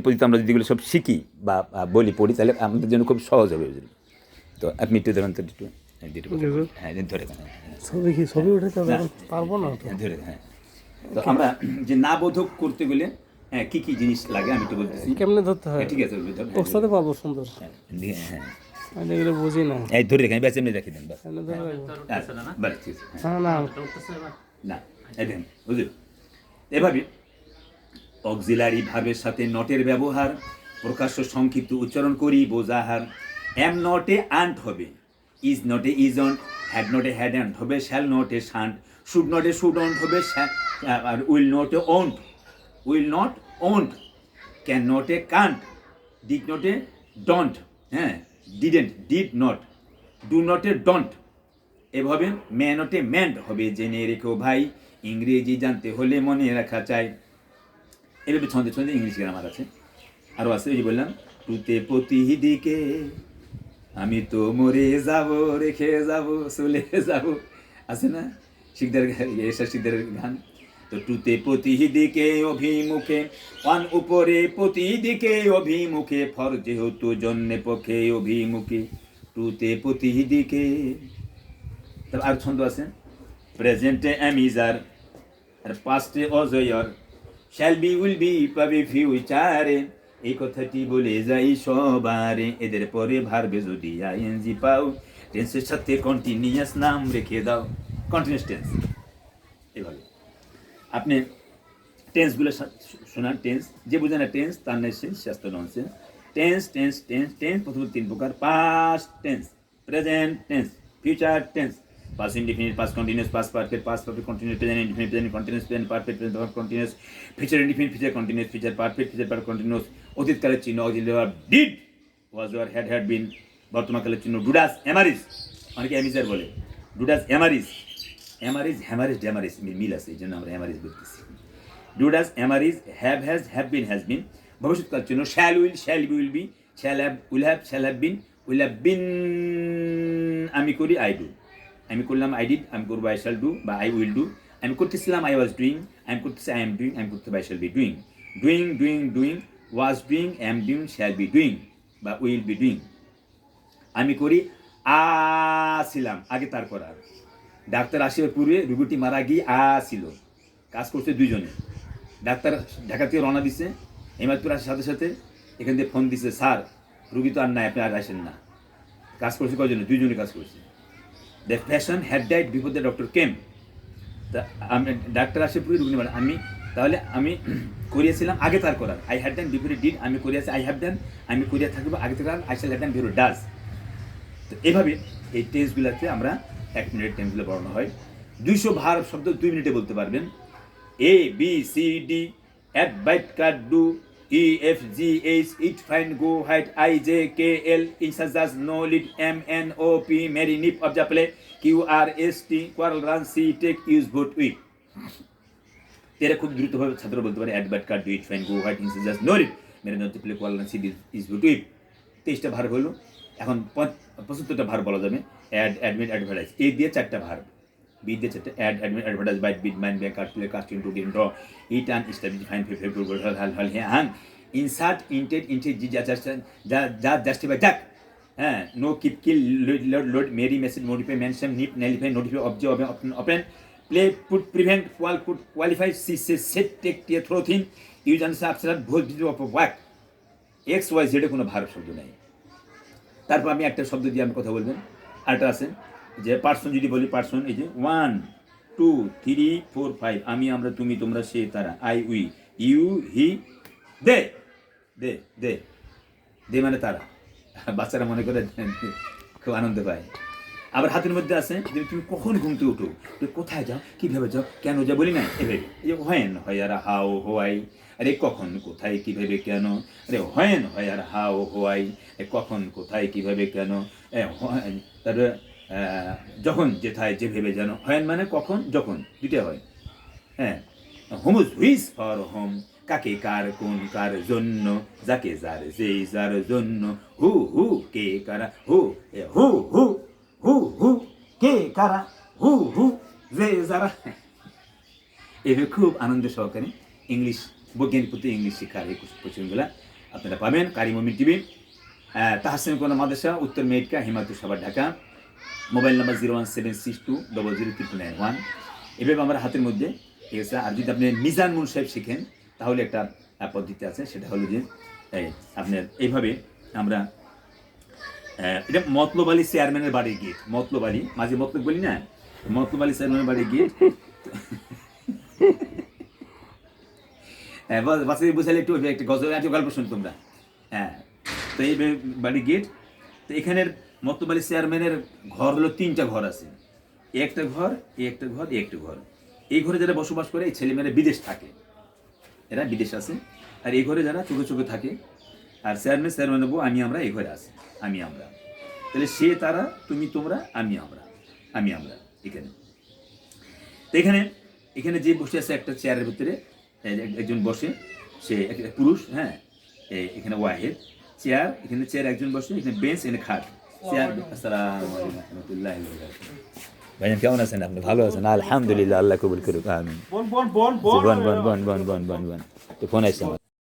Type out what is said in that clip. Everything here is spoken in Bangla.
পদ্ধতি আমরা যদি এগুলো সব শিখি বা বলি পড়ি তাহলে আমাদের জন্য খুব সহজ হবে বুঝলি তো আপনি একটু ধরেন তো একটু হ্যাঁ। হ্যাঁ ধরে রাখেন। ছবি কি ছবি উঠে পারব না তো। হ্যাঁ, ধরে হ্যাঁ। তো আমরা যে না বোধক করতে গেলে হ্যাঁ কী কী জিনিস লাগে আমি একটু বলতেছি। কেমনে ধরতে হয়? হ্যাঁ, ঠিক আছে ওস্তাদে পাবো সুন্দর। হ্যাঁ, আমি এগুলো বুঝি না। এই ধরে রাখেন ব্যাস এমনি রেখে দেন বাস। না না? না এই দেখেন বুঝলি এভাবে অক্সিলারি ভাবের সাথে নটের ব্যবহার প্রকাশ্য সংক্ষিপ্ত উচ্চারণ করি বোঝাহার এম নটে আন্ট হবে is নটে is won't had নটে had ant হবে shall not shan't should not shouldn't won't হবে আর will not won't will not won't can not can't did not don't হ্যাঁ didn't did not do not don't এভাবে ম্যানটে ম্যান্ট হবে জেনে রেখো ভাই ইংরেজি জানতে হলে মনে রাখা চাই এভাবে ছন্দে ছন্দে ইংলিশ গ্রামার আছে। আরও আছে ওই যে বললাম টুতে প্রতিদিকে আমি তো মরে যাব, রেখে যাব, চলে যাব। আছে না? শিকদার এসা শিকদারের গান। তো টুতে প্রতিদিকে অভিমুখে, পান উপরে প্রতিদিকে অভিমুখে, ফর যেহেতু জন্মে পক্ষে অভিমুখে টুতে প্রতিদিকে। তারপর আর ছন্দ আছে, প্রেজেন্টে অ্যামিজার, আর পাস্টে অজয়র শ্যাল বি উইল বি পাবে ফিউচারে এই কথাটি বলে যাই সবারে। এদের পরে ভারবে যদি আইএনজি পাও। টেন্সের সাথে কন্টিনিউয়াস নাম রেখে দাও। কন্টিনিউয়াস টেন্স এভাবে। আপনি টেন্সগুলো শোনান। টেন্স যে বোঝে না টেন্স তার নেই সেন্স স্বাস্থ্য nonsense tense tense tense tense প্রথমত তিন প্রকার। Past tense present tense future tense past indefinite past continuous past perfect past perfect continuous present indefinite present continuous present perfect present perfect continuous future indefinite future continuous future perfect future perfect continuous অতীতকালের চিহ্ন অতীত did was were had had been বর্তমানকালের চিহ্ন ডুডাস এমারিস অনেকে অ্যামিজার বলে ডুডাস এমারিস এমারিস হ্যামারিস ড্যামারিস মিল আছে এই জন্য আমরা এমারিস বলতেছি। Do does এমারিস have has have been has been ভবিষ্যৎকাল চিহ্ন shall will shall will be shall have will have shall have been will have been আমি করি আই ডু আমি করলাম আই ডিড আমি করব আই শ্যাল ডু বা আই উইল ডু আমি করতেছিলাম আই ওয়াজ ডুইং আমি করতেছি আই এম ডুইং আমি করতে I shall be doing doing doing doing was doing am doing shall be doing বা উইল বি ডুইং আমি করি আসিলাম আগে তার করার ডাক্তার আসিবার পূর্বে রুগীটি মারা গিয়ে আসিল কাজ করছে দুইজনে। ডাক্তার ঢাকা থেকে রওনা দিছে হেমাদপুর আসার সাথে সাথে এখান থেকে ফোন দিছে, স্যার, রুগী তো আর নাই, আপনি আর আসেন না। কাজ করছে কয়জনে? দুইজনে কাজ করছে। The patient had died before the doctor came তা আমি, ডাক্তার আসে পুরো রুগী মারা আমি, তাহলে আমি করিয়েছিলাম, আগে তার করার। I had done before did আমি করিয়াছি আই হ্যাভ ডান আমি করিয়া থাকব, আগে থেকে I shall have done before does তো এভাবে এই টেন্সগুলোতে আমরা এক মিনিট টেন্সগুলো পড়ানো হয়। দুইশো ভার শব্দ দুই মিনিটে বলতে পারবেন। A B C D at bite cut do E F G H it fine go height I J K L ইনসাজাস no lead M N O P merry nip of the play Q R S T quarrel run see take use vote week এরা খুব দ্রুতভাবে ছাত্র বলতে পারে at bat card do it fine go white ইনসিস just no it merry নতে প্লে কোয়ালান সি ইজ গুড উইপ তেইশটা ভার হলো এখন পঁচ- পঁচাত্তরটা ভার বলা যাবে। অ্যাড অ্যাডমিট অ্যাডভার্টাইজ এই দিয়ে চারটা ভার। Advertise bite bit mine back card play casting to din draw it and establish fine ফে ফেব্রুয়ারি গোল হাল হাল হ্যাঁ হাং ইনসার্ট ইন্টেড ইন্টেড জি যা যা যা জাস্টিফাই হ্যাঁ no keep kill load load merry message modify mention nip nullify notify অবজে open play put prevent quell put qualify see say set take tie throw thin use answer আপসার ভোজ video of walk X Y জেডে কোনো ভারত শব্দ নেই। তারপর আমি একটা শব্দ দিয়ে আমি কথা বলবেন। আরেকটা আছে। যে পার্সন যদি বলি পার্সন এই যে one two three four five আমি, আমরা, তুমি, তোমরা, সে, তারা I we you he they they they they মানে তারা। বাচ্চারা মনে করে খুব আনন্দ পায়। আবার হাতের মধ্যে আছে, যে তুমি কখন ঘুমতে উঠো? তুমি কোথায় যাও? কীভাবে যাও? কেন যাও? বলি না এভাবে। যে হেন হয় আর হাও হোয়াই আরে কখন, কোথায়, কীভাবে, কেন? আরে হেন হয় আর হাও হোয়াই কখন, কোথায়, কীভাবে, কেন? তারপরে যখন যেথায় যেভাবে যেন হেন মানে কখন? যখন দুইটা হয়। হ্যাঁ হোমস হুইস ফর হোম কাকে কার, কোন কার জন্য, যাকে যার যেই যার জন্য, হু হু, কে কারা, হু হু হু হু হু, কে কারা, হু হু, যে যারা। এভাবে খুব আনন্দ সহকারে ইংলিশ, বৈজ্ঞানিক প্রতি ইংলিশ শেখার এই কোশ্চেনগুলা আপনারা পাবেন। কারিমমিন টিভি তাহসিন কোন মাদ্রাসা, উত্তর মেটকা হিমায়তুর সভা Dhaka. Mobile number zero one seven six two double zero triple nine one. এভাবে আমার হাতের মধ্যে, ঠিক আছে? আর যদি আপনি মিজান মুন সাহেব শিখেন, তাহলে একটা পদ্ধতি আছে। সেটা হলো যে আপনার এইভাবে আমরা এটা মতলব আলী চেয়ারম্যানের বাড়ির গেট মতলব আলী মাঝে মতলব বলি না? মতলব আলী চেয়ারম্যানের বাড়ির গেট। হ্যাঁ বাস- বুঝালে একটু, একটা গজল, একটা গল্প শুন তোমরা। হ্যাঁ তো এই বে- বাড়ি গেট, তো এখানের মতবালি চেয়ারম্যানের ঘর হলো তিনটা ঘর আছে। একটা ঘর একটা ঘর একটা ঘর। এই ঘরে যারা বসবাস করে, এই ছেলেমেয়েরা বিদেশ থাকে। এরা বিদেশ আছে। আর এই ঘরে যারা চোখে চোখে থাকে, আর চেয়ারম্যান চেয়ারম্যান বউ, আমি আমরা এই ঘরে আছি। আমি আমরা। তাহলে সে তারা, তুমি তোমরা, আমি আমরা। আমি আমরা এখানে। তো এখানে এখানে যে বসে আছে একটা চেয়ারের ভিতরে একজন বসে, সে পুরুষ হ্যাঁ? এখানে ওয়াহেদ। চেয়ার, এখানে চেয়ার একজন বসে, এখানে বেঞ্চ, এখানে খাট। চেয়ার আসসালামু আলাইকুম রহমতুল্লাহ ভাইজান কেমন আছেন আপনি? ভালো আছেন? আলহামদুলিল্লাহ আল্লাহ কবুল করুক আমিন। বন বন বন বন। বন বন বন বন বন তো ফোন আসছে